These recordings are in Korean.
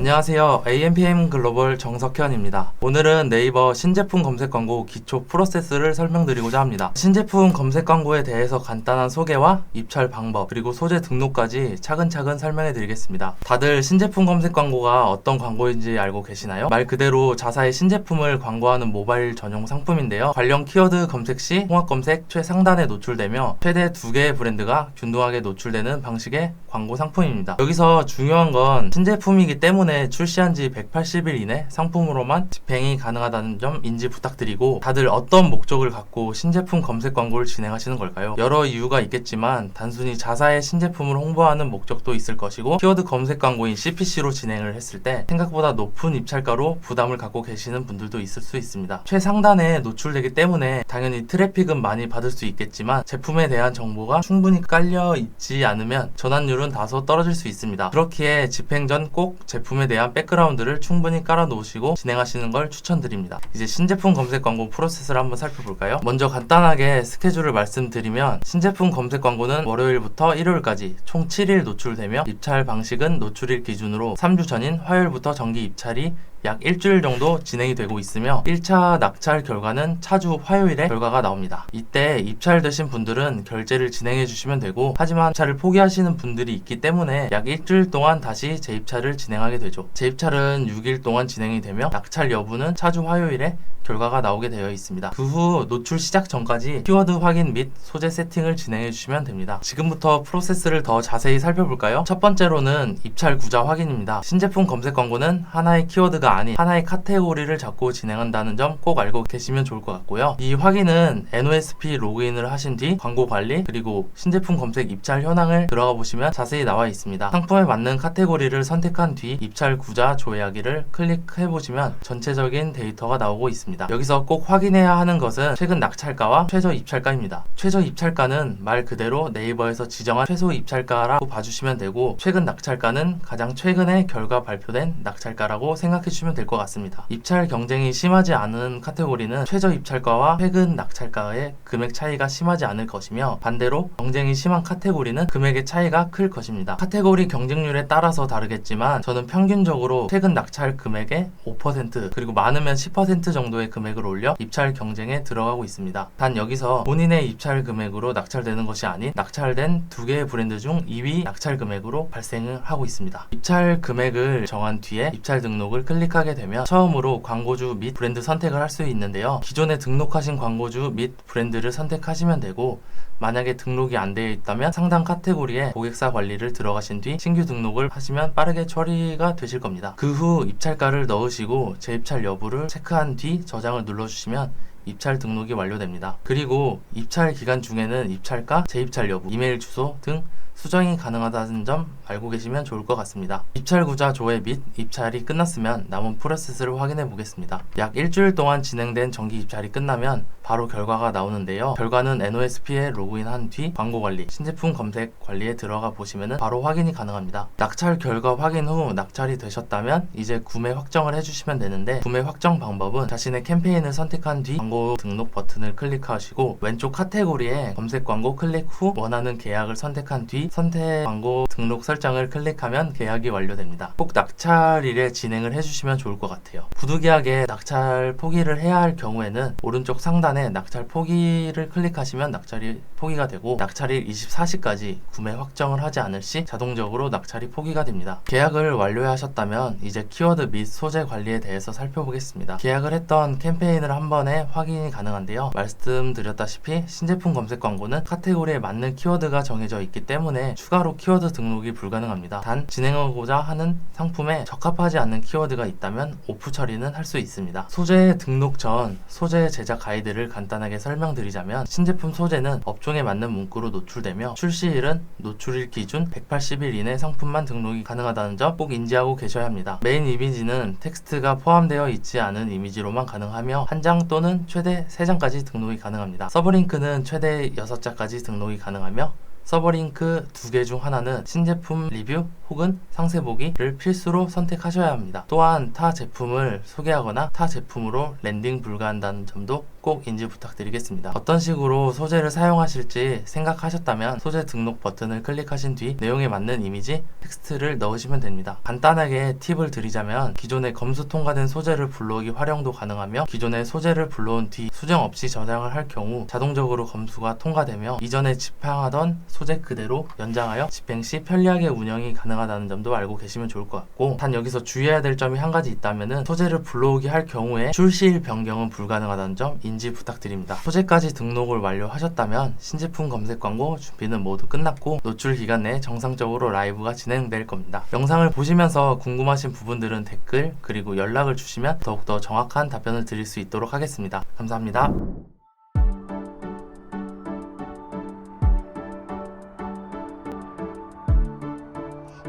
안녕하세요. AMPM 글로벌 정석현입니다. 오늘은 네이버 신제품 검색 광고 기초 프로세스를 설명드리고자 합니다. 신제품 검색 광고에 대해서 간단한 소개와 입찰 방법, 그리고 소재 등록까지 차근차근 설명해 드리겠습니다. 다들 신제품 검색 광고가 어떤 광고인지 알고 계시나요? 말 그대로 자사의 신제품을 광고하는 모바일 전용 상품인데요. 관련 키워드 검색 시 통합 검색 최상단에 노출되며 최대 두 개의 브랜드가 균등하게 노출되는 방식의 광고 상품입니다. 여기서 중요한 건 신제품이기 때문에 출시한 지 180일 이내 상품으로만 집행이 가능하다는 점 인지 부탁드리고 다들 어떤 목적을 갖고 신제품 검색 광고를 진행하시는 걸까요? 여러 이유가 있겠지만 단순히 자사의 신제품을 홍보하는 목적도 있을 것이고 키워드 검색 광고인 CPC로 진행을 했을 때 생각보다 높은 입찰가로 부담을 갖고 계시는 분들도 있을 수 있습니다. 최상단에 노출되기 때문에 당연히 트래픽은 많이 받을 수 있겠지만 제품에 대한 정보가 충분히 깔려 있지 않으면 전환율은 다소 떨어질 수 있습니다. 그렇기에 집행 전 꼭 제품에 대한 백그라운드를 충분히 깔아 놓으시고 진행하시는 걸 추천드립니다. 이제 신제품 검색 광고 프로세스를 한번 살펴볼까요? 먼저 간단하게 스케줄을 말씀드리면 신제품 검색 광고는 월요일부터 일요일까지 총 7일 노출되며 입찰 방식은 노출일 기준으로 3주 전인 화요일부터 정기 입찰이 약 일주일 정도 진행이 되고 있으며 1차 낙찰 결과는 차주 화요일에 결과가 나옵니다. 이때 입찰되신 분들은 결제를 진행해 주시면 되고 하지만 차를 포기하시는 분들이 있기 때문에 약 일주일 동안 다시 재입찰을 진행하게 되죠. 재입찰은 6일 동안 진행이 되며 낙찰 여부는 차주 화요일에 결과가 나오게 되어 있습니다. 그 후 노출 시작 전까지 키워드 확인 및 소재 세팅을 진행해 주시면 됩니다. 지금부터 프로세스를 더 자세히 살펴볼까요? 첫 번째로는 입찰 구자 확인입니다. 신제품 검색 광고는 하나의 키워드가 아닌 하나의 카테고리를 잡고 진행한다는 점 꼭 알고 계시면 좋을 것 같고요. 이 확인은 NOSP 로그인을 하신 뒤 광고 관리 그리고 신제품 검색 입찰 현황을 들어가 보시면 자세히 나와 있습니다. 상품에 맞는 카테고리를 선택한 뒤 입찰 구자 조회하기를 클릭해 보시면 전체적인 데이터가 나오고 있습니다. 여기서 꼭 확인해야 하는 것은 최근 낙찰가와 최저 입찰가입니다. 최저 입찰가는 말 그대로 네이버에서 지정한 최소 입찰가라고 봐주시면 되고 최근 낙찰가는 가장 최근에 결과 발표된 낙찰가라고 생각해 주시면 될 것 같습니다. 입찰 경쟁이 심하지 않은 카테고리는 최저 입찰가와 최근 낙찰가의 금액 차이가 심하지 않을 것이며 반대로 경쟁이 심한 카테고리는 금액의 차이가 클 것입니다. 카테고리 경쟁률에 따라서 다르겠지만 저는 평균적으로 최근 낙찰 금액의 5% 그리고 많으면 10% 정도의 금액을 올려 입찰 경쟁에 들어가고 있습니다. 단 여기서 본인의 입찰 금액으로 낙찰되는 것이 아닌 낙찰된 두 개의 브랜드 중 2위 낙찰 금액으로 발생을 하고 있습니다. 입찰 금액을 정한 뒤에 입찰 등록을 클릭 하게 되면 처음으로 광고주 및 브랜드 선택을 할 수 있는데요. 기존에 등록하신 광고주 및 브랜드를 선택하시면 되고 만약에 등록이 안 되어 있다면 상당 카테고리에 고객사 관리를 들어가신 뒤 신규 등록을 하시면 빠르게 처리가 되실 겁니다. 그 후 입찰가를 넣으시고 재입찰 여부를 체크한 뒤 저장을 눌러주시면 입찰 등록이 완료됩니다. 그리고 입찰 기간 중에는 입찰가, 재입찰 여부, 이메일 주소 등 수정이 가능하다는 점 알고 계시면 좋을 것 같습니다. 입찰 구자 조회 및 입찰이 끝났으면 남은 프로세스를 확인해 보겠습니다. 약 일주일 동안 진행된 정기 입찰이 끝나면 바로 결과가 나오는데요. 결과는 NOSP에 로그인한 뒤 광고 관리, 신제품 검색 관리에 들어가 보시면 바로 확인이 가능합니다. 낙찰 결과 확인 후 낙찰이 되셨다면 이제 구매 확정을 해주시면 되는데 구매 확정 방법은 자신의 캠페인을 선택한 뒤 광고 등록 버튼을 클릭하시고 왼쪽 카테고리에 검색 광고 클릭 후 원하는 계약을 선택한 뒤 선택 광고 등록 설정을 클릭하면 계약이 완료됩니다. 꼭 낙찰일에 진행을 해주시면 좋을 것 같아요. 부득이하게 낙찰 포기를 해야 할 경우에는 오른쪽 상단에 낙찰 포기를 클릭하시면 낙찰이 포기가 되고 낙찰일 24시까지 구매 확정을 하지 않을 시 자동적으로 낙찰이 포기가 됩니다. 계약을 완료하셨다면 이제 키워드 및 소재 관리에 대해서 살펴보겠습니다. 계약을 했던 캠페인을 한 번에 확인이 가능한데요. 말씀드렸다시피 신제품 검색 광고는 카테고리에 맞는 키워드가 정해져 있기 때문에 추가로 키워드 등록이 불가능합니다. 단 진행하고자 하는 상품에 적합하지 않는 키워드가 있다면 오프 처리는 할 수 있습니다. 소재 등록 전 소재 제작 가이드를 간단하게 설명드리자면 신제품 소재는 업종에 맞는 문구로 노출되며 출시일은 노출일 기준 180일 이내 상품만 등록이 가능하다는 점 꼭 인지하고 계셔야 합니다. 메인 이미지는 텍스트가 포함되어 있지 않은 이미지로만 가능하며 한 장 또는 최대 3장까지 등록이 가능합니다. 서브링크는 최대 6장까지 등록이 가능하며 서버 링크 두 개 중 하나는 신제품 리뷰 혹은 상세 보기를 필수로 선택하셔야 합니다. 또한 타 제품을 소개하거나 타 제품으로 랜딩 불가한다는 점도 꼭 인지 부탁드리겠습니다. 어떤 식으로 소재를 사용하실지 생각하셨다면 소재 등록 버튼을 클릭하신 뒤 내용에 맞는 이미지, 텍스트를 넣으시면 됩니다. 간단하게 팁을 드리자면 기존에 검수 통과된 소재를 불러오기 활용도 가능하며 기존에 소재를 불러온 뒤 수정 없이 저장을 할 경우 자동적으로 검수가 통과되며 이전에 집행하던 소재 그대로 연장하여 집행 시 편리하게 운영이 가능하다는 점도 알고 계시면 좋을 것 같고 단 여기서 주의해야 될 점이 한 가지 있다면은 소재를 불러오기 할 경우에 출시일 변경은 불가능하다는 점 인지 부탁드립니다. 소재까지 등록을 완료하셨다면 신제품 검색 광고 준비는 모두 끝났고 노출 기간 내에 정상적으로 라이브가 진행될 겁니다. 영상을 보시면서 궁금하신 부분들은 댓글 그리고 연락을 주시면 더욱더 정확한 답변을 드릴 수 있도록 하겠습니다. 감사합니다.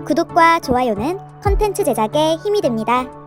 구독과 좋아요는 컨텐츠 제작에 힘이 됩니다.